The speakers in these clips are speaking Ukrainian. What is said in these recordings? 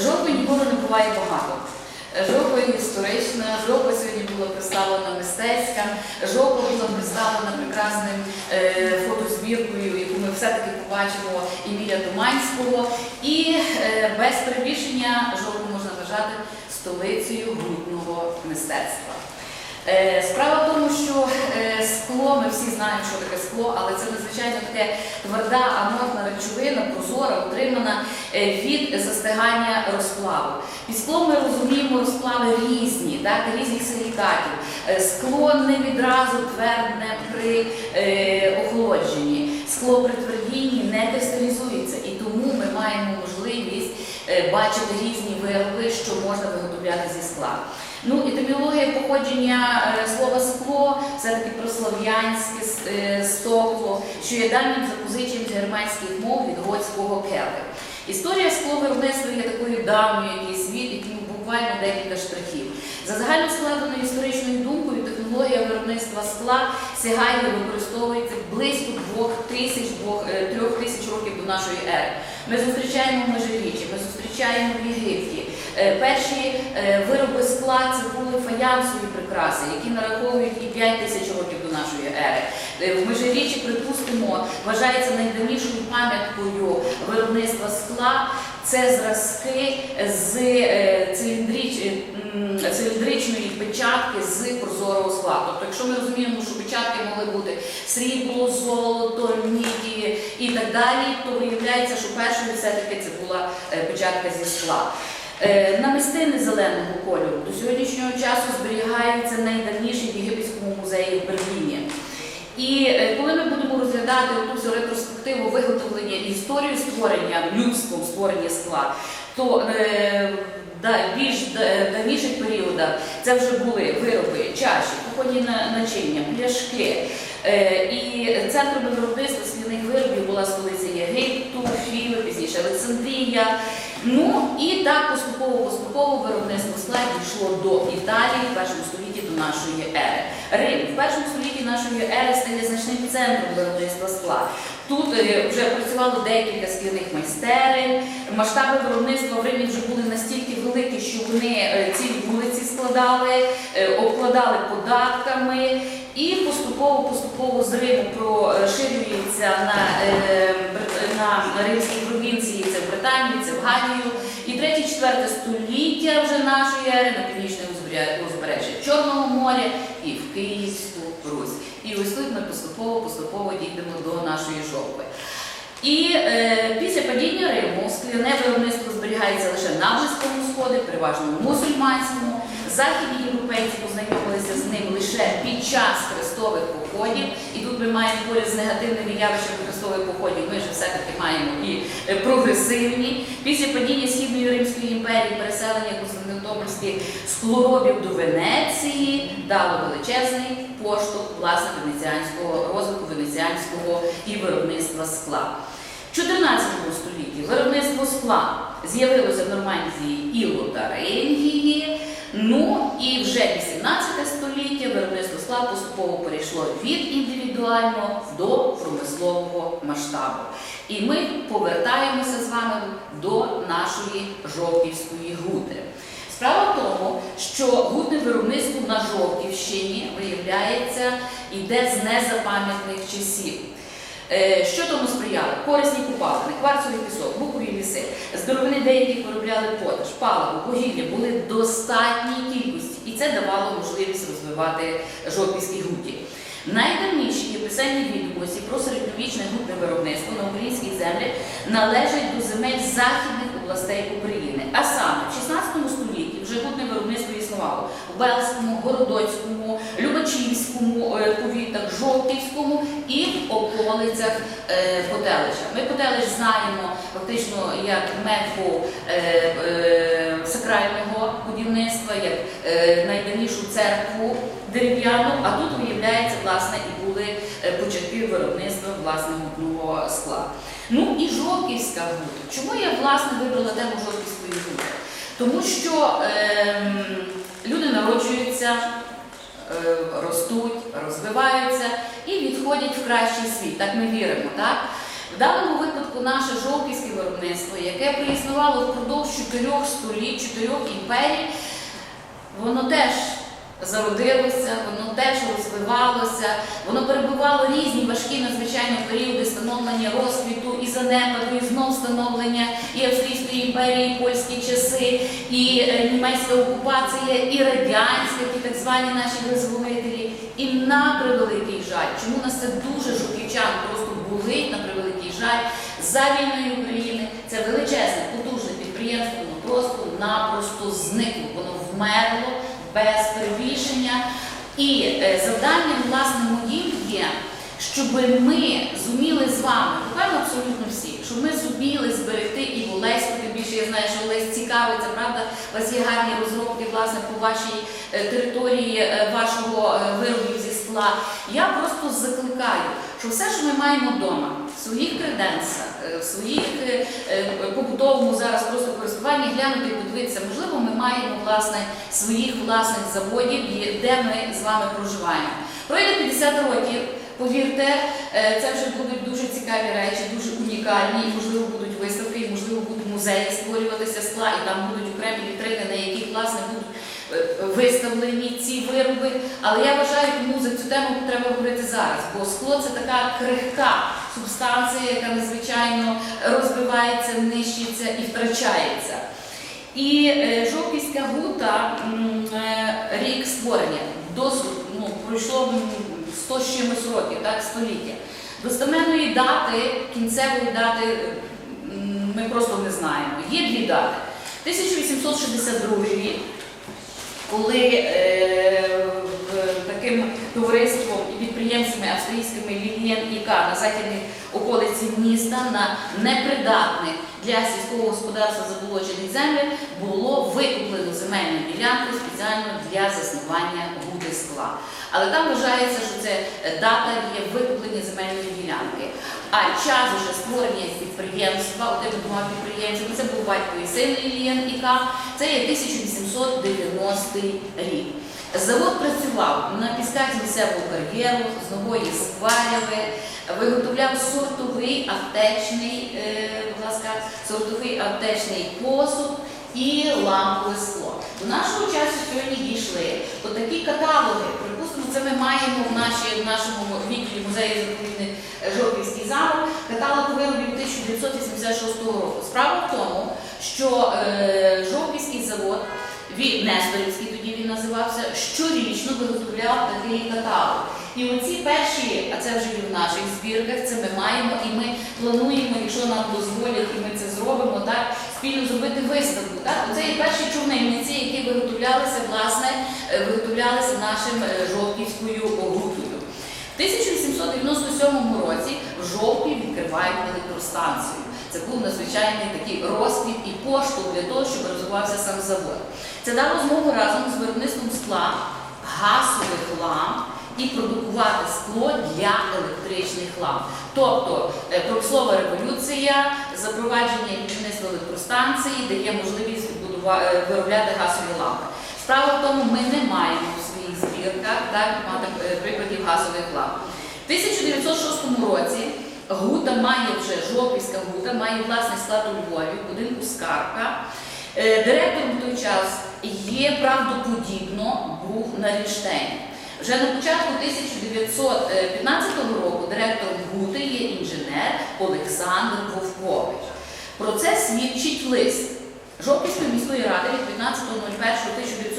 Жовтої ніколи не буває багато. Жовтва історична, жовтва сьогодні була представлена мистецька, жовтва була представлена прекрасним е, фотозбіркою, яку ми все-таки побачимо Еміля Думанського. І е, без перебільшення жовтву можна вважати столицею грудного мистецтва. Е, Справа в тому, що е, скло, ми всі знаємо, що таке скло, але це надзвичайно таке тверда аморфна речовина, прозора, утримана е, від застигання розплаву. Під склом ми розуміємо розплави різні, так, різних силікатів. Е, Скло не відразу твердне при е, охолодженні. Скло при твердінні не кристалізується, і тому ми маємо можливість е, бачити різні вироби, що можна виготовляти зі скла. Ну, етимологія походження е, слова скло все-таки прослав'янське с- е, стокло, що є давнім запозиченням з германських мов від готського келти. Історія скловиробництва є такою давньою, як є світ, і буквально декілька штрихів. За загально складеною історичною думкою, технологія виробництва скла сягає і використовується близько двох тисяч, двох, е, трьох тисяч років до нашої ери. Ми зустрічаємо в Межиріччі, ми зустрічаємо в Єгипті. Е, Перші е, вироби скла це були фаянсові прикраси, які нараховують і 5 тисяч років до нашої ери. Е, В Межиріччі, припустимо, вважається найдавнішою пам'яткою виробництва скла. Це зразки з циліндрич- циліндричної печатки з прозорого скла. Тобто, якщо ми розуміємо, що печатки могли бути срібло, золото, міді і так далі, то виявляється, що першою все-таки це була печатка зі скла. Е, Намистини зеленого кольору до сьогоднішнього часу зберігаються найдавніші в Єгипетському музеї в Берліні. І е, коли ми будемо розглядати всю ретроспективу виготовлення і історію створення людством створення скла, то е, більш давніших періодах це вже були вироби, чаші, на- начиння, пляшки. Е, І центром виробництва скляних виробів була столиця Єгипту, Фіви, пізніше Олександрія. Ну і так поступово-поступово виробництво скла дійшло до Італії в першому столітті до нашої ери. Рим в першому столітті нашої ери стає значним центром виробництва скла. Тут е, вже працювало декілька скляних майстерень. Масштаби виробництва в Римі вже були настільки великі, що вони е, цілі вулиці складали, е, обкладали податками. І поступово-поступово з Риму проширюється на, на римські провінції, це в Британію, це в Галію. І третє-четверте століття вже нашої ери на північному узбережжі- Чорного моря і в Київську Русь. І ось тут ми поступово-поступово дійдемо до нашої жопи. І е, після падіння Риму скляне виробництво зберігається лише на Близькому Сході, переважно мусульманському. Західні європейці познайомилися з ним лише під час хрестових походів. І тут ми маємо поряд з негативними явищами хрестових походів. Ми ж все-таки маємо і е, прогресивні. Після падіння Східної Римської імперії переселення константинопольських склоробів до Венеції дало величезний поштовх власне венеціанського розвитку венеціанського і виробництва скла. В 14 столітті виробництво скла з'явилося в Нормандії і Лотарингії. Ну і вже 18 століття виробництво скла поступово перейшло від індивідуального до промислового масштабу. І ми повертаємося з вами до нашої Жовківської гути. Справа в тому, що гутне виробництво на Жовківщині, виявляється, йде з незапам'ятних часів. Е, Що тому сприяло? Корисні купалини, кварцовий пісок, букові ліси, з деревини деяких виробляли поташ, паливо, вугілля були в достатній кількості, і це давало можливість розвивати жовківські гуті. Найдавніші є писемні відомості про середньовічне гутне виробництво на українській землі належать до земель західних областей України. А саме в 16 столітті вже гутне виробництво існувало у Белському, Городоцькому, Любачівському е, повітах, Жовківському і в околицях е, Ми Потелич знаємо фактично як метку е, е, сакрального будівництва, як е, найдавнішу церкву дерев'яну, а тут виявляється власне і були е, початки виробництва власне гутного скла. Ну і Жовківська гута. Чому я власне вибрала тему Жовківської гути? Тому що ем, люди народжуються, е, ростуть, розвиваються і відходять в кращий світ. Так ми віримо, так? В даному випадку наше жовківське виробництво, яке проіснувало впродовж чотирьох століть, чотирьох імперій, воно теж зародилося, воно теж розвивалося, воно перебувало різні важкі надзвичайно періоди становлення розквіту і занепаду, і знов становлення і Австрійської імперії, і польські часи, і е, німецька окупація, і радянська, ті так звані наші визволителі. І на превеликий жаль, чому нас це дуже жуківчан просто болить на превеликий жаль за війною України. Це величезне, потужне підприємство, воно просто-напросто зникло, воно вмерло без перебільшення. І е, завданням, власне, моїм є, щоб ми зуміли з вами, напевно, абсолютно всі, щоб ми зуміли зберегти і в Олеську, тим більше я знаю, що Олесь цікавиться, правда, у вас є гарні розробки власне по вашій е, території е, вашого виробів зі скла. Я просто закликаю, що все, що ми маємо вдома, в своїх креденсах, в своїх побутовому зараз просто користуванні глянути подивитися, можливо, ми маємо власне своїх власних заводів, де ми з вами проживаємо. Пройде 50 років. Повірте, е, це вже будуть дуже цікаві речі, дуже унікальні, і можливо будуть виставки, і можливо будуть музеї створюватися скла, і там будуть окремі вітрини, на яких власне будуть е, виставлені ці вироби. Але я вважаю, тому за цю тему треба говорити зараз, бо скло це така крихка субстанція, яка надзвичайно розбивається, нищиться і втрачається. І е, Жовківська гута е, рік створення досить ну, пройшло 100 з чимось років, так, століття. Достеменної дати, кінцевої дати ми просто не знаємо. Є дві дати. 1862 рік, коли е, таким товариством і підприємцями австрійськими Лілієн і К на західних околиці міста на непридатних для сільського господарства заболочених землях було викуплено земельну ділянку спеціально для заснування гуди скла. Але там вважається, що це дата є викуплення земельної ділянки. А час уже створення підприємства, отими двома підприємцями, це був батько і син Лілієн і К, це є 1890 рік. Завод працював на пісках місцевого кар'єру, з нової скваряви, виготовляв сортовий аптечний, е, будь ласка, сортовий аптечний посуд і лампове скло. До нашого часу сьогодні дійшли отакі каталоги. Припустимо, це ми маємо в нашому відділі музею заповідний Жовківський замок, каталог виробів 1986 року. Справа в тому, що е, Жовківський завод від Несторівський тоді він називався, щорічно виготовляв такий каталог. І оці перші, а це вже і в наших збірках, це ми маємо, і ми плануємо, якщо нам дозволять, і ми це зробимо, так, спільно зробити виставку. Так? Оце і перші човниці, які виготовлялися, власне, е, виготовлялися нашим е, жовківською групою. В 1897 році в жовтні відкривають електростанцію. Це був надзвичайний такий розквіт і поштовх для того, щоб розвивався сам завод. Це дало змогу разом з виробництвом скла, газових ламп і продукувати скло для електричних ламп. Тобто е, промислова революція, запровадження будівництва електростанції дає можливість е, виробляти газові лампи. Справа в тому, ми не маємо в своїх збірках так, е, прикладів газових ламп. В 1906 році Гута має вже Жовківська гута, має власний склад у Львові, будинку Скарка. Е, Директором в той час є правдоподібно був Нарінштейн. Вже на початку 1915 року директором Гути є інженер Олександр Вовкович. Про це свідчить лист Жовківської міської ради від 15.01.1915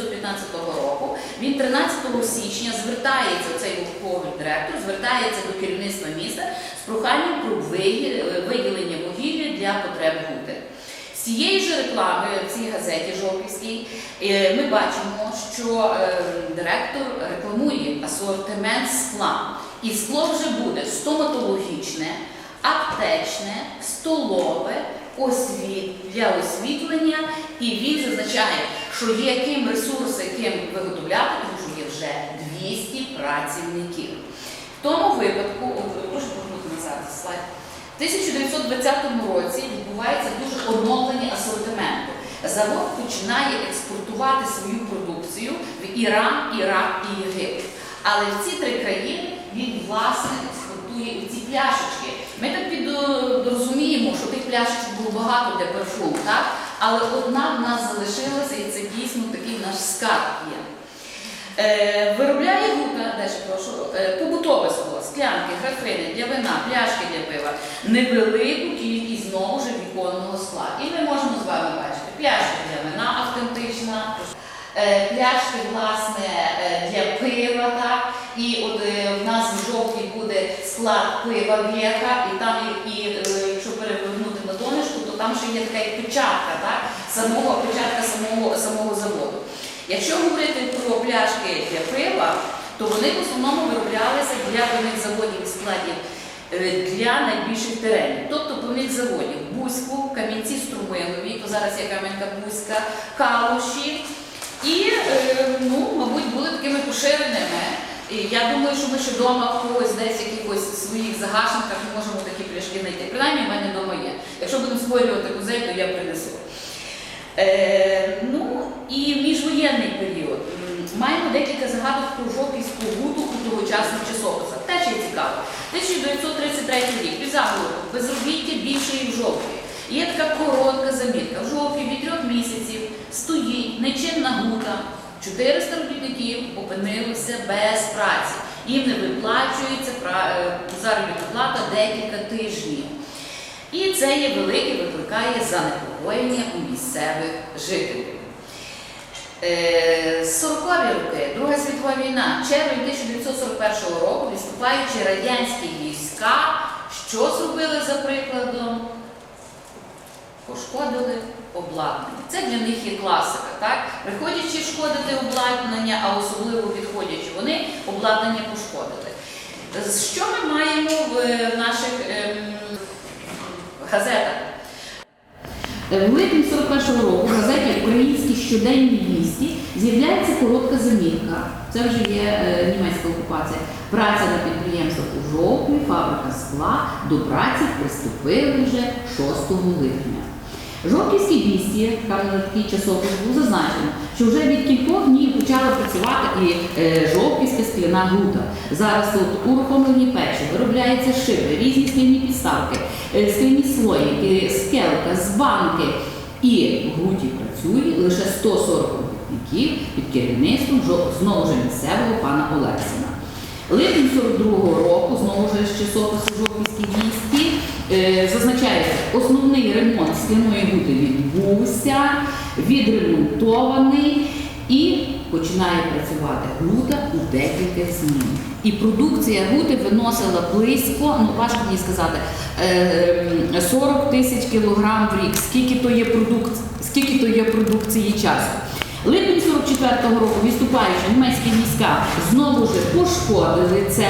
року. Він 13 січня звертається цей Вовкович директор, звертається до керівництва міста з проханням про виділення вугілля для потреб Гути. З цієї ж реклами в цій газеті Жовківській е, ми бачимо, що е, директор рекламує асортимент скла. І скло вже буде стоматологічне, аптечне, столове, освіт для освітлення. І він зазначає, що є ким ресурси, ким виготовляти, тому що є вже 200 працівників. В тому випадку, прошу повернути назад слайд. В 1920 році відбувається дуже оновлення асортименту. Завод починає експортувати свою продукцію в Іран, Ірак і Єгипет. Але в ці три країни він власне експортує ці пляшечки. Ми так під, розуміємо, що тих пляшечок було багато для парфуму, так? Але одна в нас залишилася, і це дійсно такий наш скарб є. Е, виробляє гута, далі прошу, е, побутове скло, склянки, графини для вина, пляшки для пива, невелику кількість знову ж віконного скла. І ми можемо з вами бачити пляшки для вина автентична, е, пляшки власне для пива. Так? І от в нас в жовтій буде склад пива вєха, і там і, і е, якщо перевернути на донечку, то там ще є така печатка, так? самого печатка самого, самого заводу. Якщо говорити про пляшки для пива, то вони в основному вироблялися для певних заводів і складів е, для найбільших теренів, тобто певних заводів Бузьку, Кам'янці Струминові, то зараз є Кам'янка Бузька, Калуші. І, е, ну, мабуть, були такими поширеними. Я думаю, що ми ще вдома когось десь своїх загашниках ми можемо такі пляшки знайти. Принаймні, в мене вдома є. Якщо будемо створювати музей, то я принесу. Е, ну і міжвоєнний період. Маємо декілька загадок про жовківську гуду у тогочасних часописах. Теж є цікаво. 1933 рік, під заголовком безробіття більше і в жовтві. Є така коротка замітка. В жовтві від трьох місяців стоїть нечинна гута. 400 робітників опинилися без праці. Їм не виплачується е, заробітна плата декілька тижнів. І це є велике, викликає занепокоєння у місцевих жителів. Е, 40-ві роки, Друга світова війна, червень 1941 року, відступаючи радянські війська, що зробили за прикладом? Пошкодили обладнання. Це для них є класика, так? Приходячи шкодити обладнання, а особливо відходячи, вони обладнання пошкодили. Що ми маємо в е, наших ем, газетах? В липні 41-го року в газеті Українські щоденні вісті з'являється коротка замітка. Це вже є е, німецька окупація. Праця на підприємствах у жовтні, фабрика скла. До праці приступили вже 6 липня. Жовківські вісті, каже на такий часопис, був зазначено, що вже від кількох днів почала працювати і е, жовківська скляна груда. Зараз тут урухомлені печі, виробляються шиби, різні скляні підставки, е, скляні слоїки, скелка, з банки. І в груді працює лише 140 робітників під керівництвом знову ж місцевого пана Олексіна. Липень 42-го року, знову ж часопису Жовківські вісті, е, зазначається, основний ремонт скляної гути відбувся, відремонтований і починає працювати гута у декілька змін. І продукція гути виносила близько, ну важко мені сказати, е, 40 тисяч кілограм в рік. Скільки то є продукт, скільки то є продукції часу. Липень 44-го року відступаючи німецькі війська знову ж пошкодили це,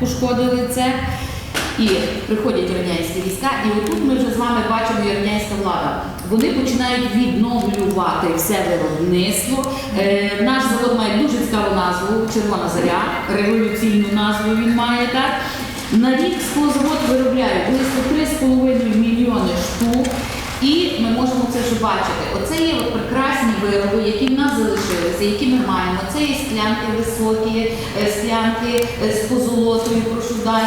пошкодили це. І приходять радянські війська, і отут ми вже з вами бачимо і радянська влада. Вони починають відновлювати все виробництво. Е, наш завод має дуже цікаву назву Червона заря, революційну назву він має так. На рік склозавод виробляє близько 3,5 мільйони штук. І ми можемо це вже бачити. Оце є прекрасні вироби, які в нас залишилися, які ми маємо. Це є склянки високі, е, склянки е, з позолотою, прошу далі,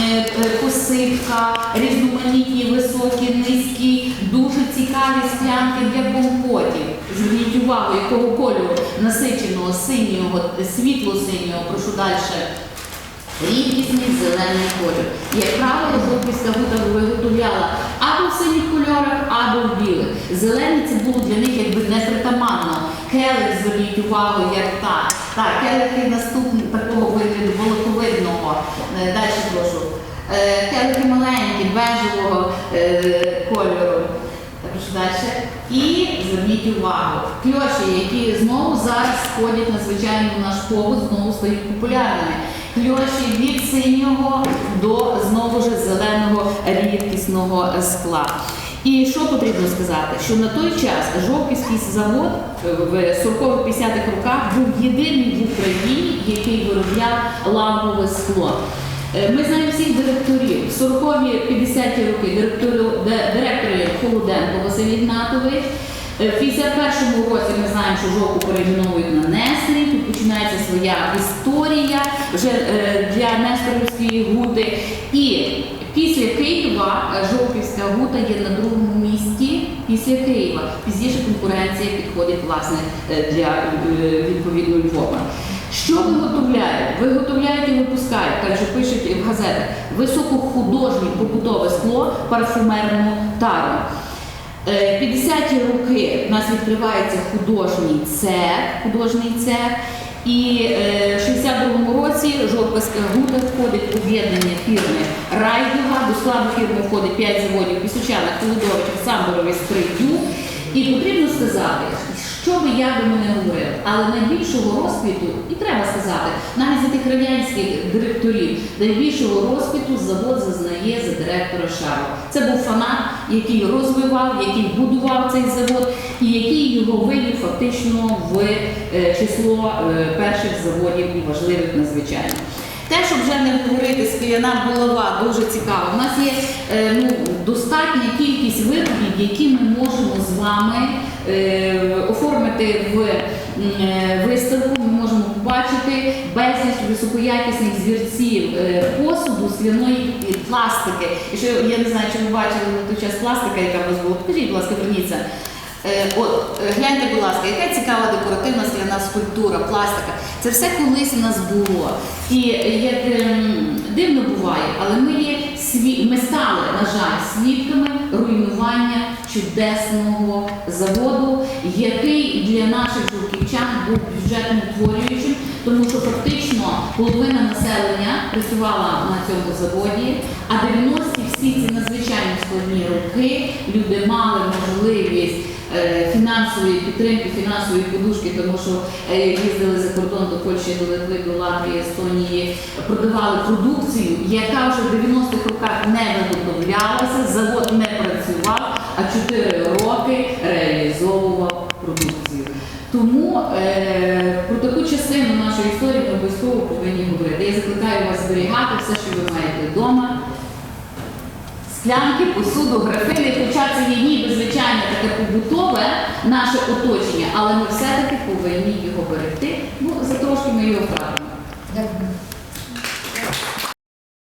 е, посипка, різноманітні високі, низькі, дуже цікаві склянки для компотів. Зверніть увагу, якого кольору насиченого, синього, світло-синього, прошу далі. Рідкісний зелений колір. Як правило, жовтівська гута виготовляла або в синіх кольорах, або в білих. Зелений це було для них якби непритаманно. Келих, зверніть увагу, як так. Так, келихи наступні такого вигляду волоковидного. Е, Далі прошу. Е, Келихи маленькі, бежевого е, кольору. Так що далі. І зверніть увагу, кльоші, які знову зараз входять надзвичайно в наш побут, знову стають популярними. Кльоші від синього до знову ж зеленого рідкісного скла. І що потрібно сказати? Що на той час Жовківський завод е, в 40-50-х роках був єдиний в Україні, який виробляв лампове скло. Е, Ми знаємо всіх директорів. 40-ві 50-ті роки директори, директори Холоденко Василь Ігнатович. Е, В 51-му році ми знаємо, що жовту перейменовують на Нестрі. Тут починається своя історія вже е, для Несторівської гуди. І Після Києва е, Жовківська гута є на другому місці після Києва. Пізніше конкуренція підходить власне для е, відповідно Львова. Що виготовляють? Виготовляють і випускають, так що пишуть в газетах, високохудожнє побутове скло, парфумерну тару. Е, 50-ті роки в нас відкривається художній цех, художній цех. І е, в 62-му році Жовківська гута входить в об'єднання фірми Райдуга. До складу фірми входить 5 заводів Пісучана, Холодович, Самборові, Стрийдю. І потрібно сказати, що би я би не говорив, але найбільшого розквіту, і треба сказати, навіть за тих радянських директорів, найбільшого розквіту завод зазнає за директора Шарова. Це був фанат, який розвивав, який будував цей завод, і який його вивів фактично в е, число е, перших заводів і важливих надзвичайно. Те, щоб вже не говорити, скляна булава дуже цікава. У нас є е, ну, достатня кількість виробів, які ми можемо з вами е, оформити в е, виставку. Ми можемо побачити безліч високоякісних зірців е, посуду, скляної пластики. І що я не знаю, чи ви бачили на той час пластика, яка в нас була. Покажіть, будь ласка, верніться. Е, От, е, гляньте, будь ласка, яка цікава декоративна скляна скульптура, пластика. Це все колись у нас було. І як ем, дивно буває, але ми є сві... ми стали, на жаль, свідками руйнування чудесного заводу, який для наших жовківчан був бюджетно утворюючим, тому що фактично половина населення працювала на цьому заводі, а 90-ті всі ці надзвичайно складні роки люди мали можливість фінансової підтримки, фінансової подушки, тому що е, їздили за кордон до Польщі, до Литви, до Латвії, Естонії, продавали продукцію, яка вже в 90-х роках не виготовлялася, завод не працював, а 4 роки реалізовував продукцію. Тому е, про таку частину нашої історії ми обов'язково повинні говорити. Я закликаю вас зберігати все, що ви маєте вдома склянки, посуду, графини, хоча це є ніби звичайне таке побутове наше оточення, але ми все-таки повинні його берегти, бо за трошки ми його втратимо. Дякую.